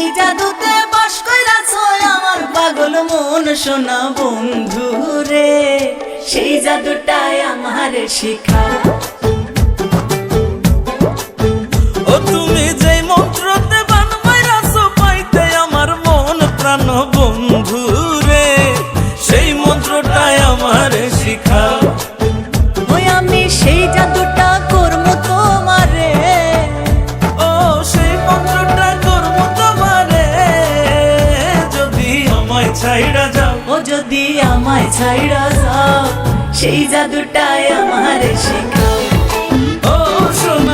যেই জাদুতে বাস কইরাছ আমার পাগল মন সোনা বন্ধু রে সেই জাদুটাই আমার শিখাও ও তুমি যেই মন্ত্রতে বান মাইরাছো পাইতে আমার মন প্রাণ বন্ধু রে সেই মন্ত্রটাই আমার শিখাও ওই আমি সেই জাদুটা যদি আমায় ছাইড়া যাও সেই জাদুটাই আমার শিখাও। ও সোনা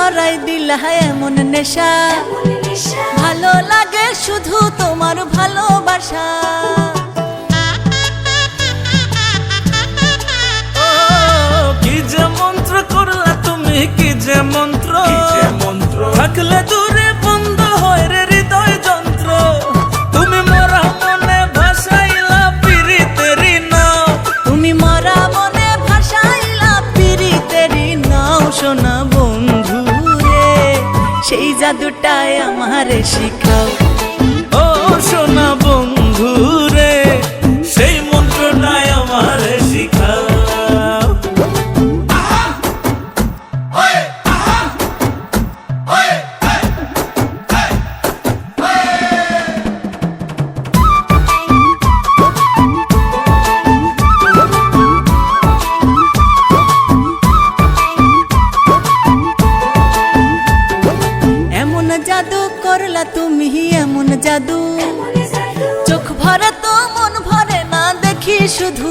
ধরাই দিলা এমন নেশা। ভালো লাগে শুধু তোমার ভালোবাসা। কি যে মন্ত্র করলা তুমি কি যে মন্ত্র? মন্ত্র? থাকলে দূরে সেই আমারে শিখাও। ও সোনা জাদু করলা তুমি এমন জাদু। চোখ ভরে তো মন ভরে না দেখি শুধু।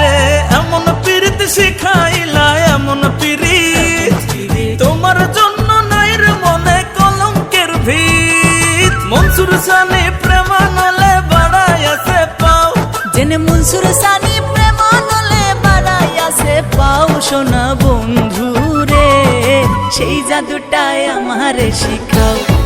রে, এমন পীড়িত শিখাইলা পাও সোনা বন্ধু রে সেই জাদুটাই আমার শিখাও।